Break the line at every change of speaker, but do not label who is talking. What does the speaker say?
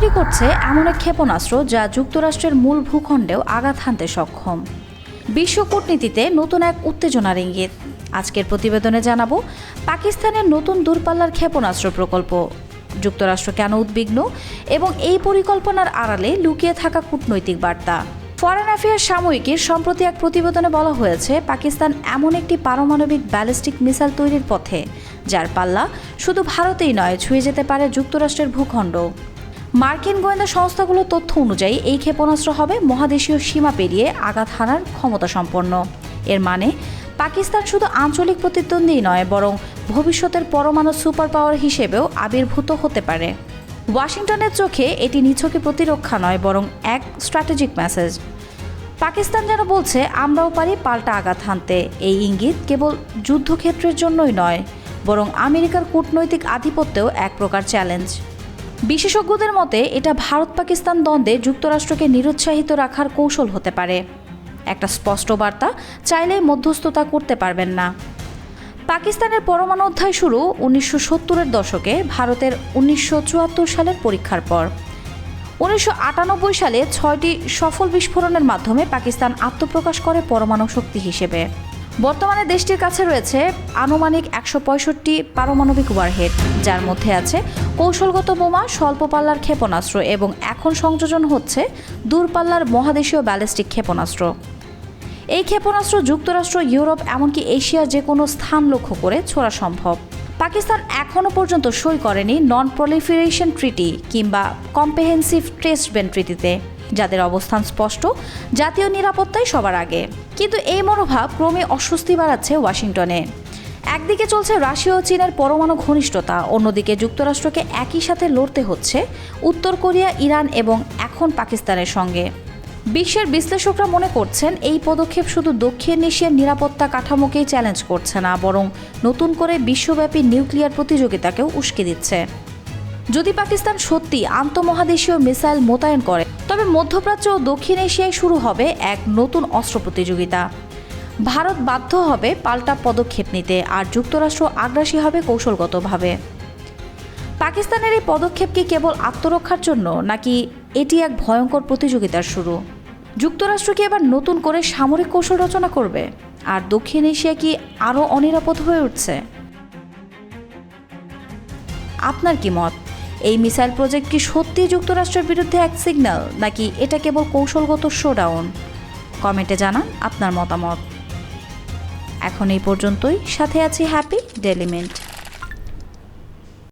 তৈরি করছে এমন এক ক্ষেপণাস্ত্র যা যুক্তরাষ্ট্রের মূল ভূখণ্ডেও আঘাত হানতে সক্ষম। বিশ্ব কূটনীতিতে নতুন এক উত্তেজনার ইঙ্গিত। আজকের প্রতিবেদনে জানাব, পাকিস্তানের নতুন দূরপাল্লার ক্ষেপণাস্ত্র প্রকল্প। যুক্তরাষ্ট্র কেন উদ্বিগ্ন এবং এই পরিকল্পনার আড়ালে লুকিয়ে থাকা কূটনৈতিক বার্তা? ফরেন অ্যাফেয়ার্স সাময়িকীর সম্প্রতি এক প্রতিবেদনে বলা হয়েছে, পাকিস্তান এমন একটি পারমাণবিক ব্যালিস্টিক মিসাইল তৈরির পথে, যার পাল্লা শুধু ভারতেই নয়, ছুঁয়ে যেতে পারে যুক্তরাষ্ট্রের ভূখণ্ড। মার্কিন গোয়েন্দা সংস্থাগুলোর তথ্য অনুযায়ী, এই ক্ষেপণাস্ত্র হবে মহাদেশীয় সীমা পেরিয়ে আঘাত হানার ক্ষমতা সম্পন্ন। এর মানে পাকিস্তান শুধু আঞ্চলিক প্রতিদ্বন্দ্বী নয়, বরং ভবিষ্যতের পরমাণু সুপার পাওয়ার হিসেবেও আবির্ভূত হতে পারে। ওয়াশিংটনের চোখে এটি নিছকে প্রতিরক্ষা নয়, বরং এক স্ট্র্যাটেজিক মেসেজ। পাকিস্তান যেন বলছে, আমরাও পারি পাল্টা আঘাত হানতে। এই ইঙ্গিত কেবল যুদ্ধক্ষেত্রের জন্যই নয়, বরং আমেরিকার কূটনৈতিক আধিপত্যেও এক প্রকার চ্যালেঞ্জ। বিশেষজ্ঞদের মতে, এটা ভারত পাকিস্তান দ্বন্দ্বে যুক্তরাষ্ট্রকে নিরুৎসাহিত রাখার কৌশল হতে পারে। একটা স্পষ্ট বার্তা, চাইলে মধ্যস্থতা করতে পারবেন না। পাকিস্তানের পরমাণু অধ্যায় শুরু উনিশশো সত্তরের দশকে, ভারতের উনিশশো চুয়াত্তর সালের পরীক্ষার পর। উনিশশো আটানব্বই সালে ছয়টি সফল বিস্ফোরণের মাধ্যমে পাকিস্তান আত্মপ্রকাশ করে পরমাণু শক্তি হিসেবে। বর্তমানে দেশটির কাছে রয়েছে আনুমানিক একশো পঁয়ষট্টি পারমাণবিক ওয়ারহেড, যার মধ্যে আছে কৌশলগত বোমা স্বল্প পাল্লার ক্ষেপণাস্ত্র এবং এখন সংযোজন হচ্ছে দূরপাল্লার মহাদেশীয় ব্যালিস্টিক ক্ষেপণাস্ত্র। এই ক্ষেপণাস্ত্র যুক্তরাষ্ট্র, ইউরোপ, এমনকি এশিয়ার যে কোনো স্থান লক্ষ্য করে ছোড়া সম্ভব। পাকিস্তান এখনও পর্যন্ত সই করেনি নন প্রলিফারেশন ট্রিটি কিংবা কম্প্রিহেন্সিভ ট্রেস্ট বেন ট্রিটিতে। যাদের অবস্থান স্পষ্ট, জাতীয় নিরাপত্তাই সবার আগে। কিন্তু এই মনোভাব ক্রমে অস্বস্তি বাড়াচ্ছে ওয়াশিংটনে। একদিকে চলছে রাশিয়া ও চীনের পরমাণু ঘনিষ্ঠতা, অন্যদিকে যুক্তরাষ্ট্রকে একই সাথে লড়তে হচ্ছে উত্তর কোরিয়া, ইরান এবং এখন পাকিস্তানের সঙ্গে। বিশ্বের বিশ্লেষকরা মনে করছেন এই পদক্ষেপ শুধু দক্ষিণ এশিয়ার নিরাপত্তা কাঠামোকেই চ্যালেঞ্জ করছে না, বরং নতুন করে বিশ্বব্যাপী নিউক্লিয়ার প্রতিযোগিতাকেও উস্কে দিচ্ছে। যদি পাকিস্তান সত্যি আন্তঃমহাদেশীয় মিসাইল মোতায়েন করে, তবে মধ্যপ্রাচ্য ও দক্ষিণ এশিয়ায় শুরু হবে এক নতুন অস্ত্র প্রতিযোগিতা। ভারত বাধ্য হবে পাল্টা পদক্ষেপ নিতে, আর যুক্তরাষ্ট্র আগ্রাসী হবে কৌশলগতভাবে। পাকিস্তানের এই পদক্ষেপ কি কেবল আত্মরক্ষার জন্য, নাকি এটি এক ভয়ঙ্কর প্রতিযোগিতার শুরু? যুক্তরাষ্ট্র কি এবার নতুন করে সামরিক কৌশল রচনা করবে? আর দক্ষিণ এশিয়া কি আরও অনিরাপদ হয়ে উঠছে? আপনার কি মত? এই মিসাইল প্রজেক্ট কি সত্যি যুক্তরাষ্ট্রের বিরুদ্ধে এক সিগন্যাল, নাকি এটা কেবল কৌশলগত শোডাউন? কমেন্টে জানান আপনার মতামত। এখন এই পর্যন্তই। সাথে আছি হ্যাপি ডেলিমেন্ট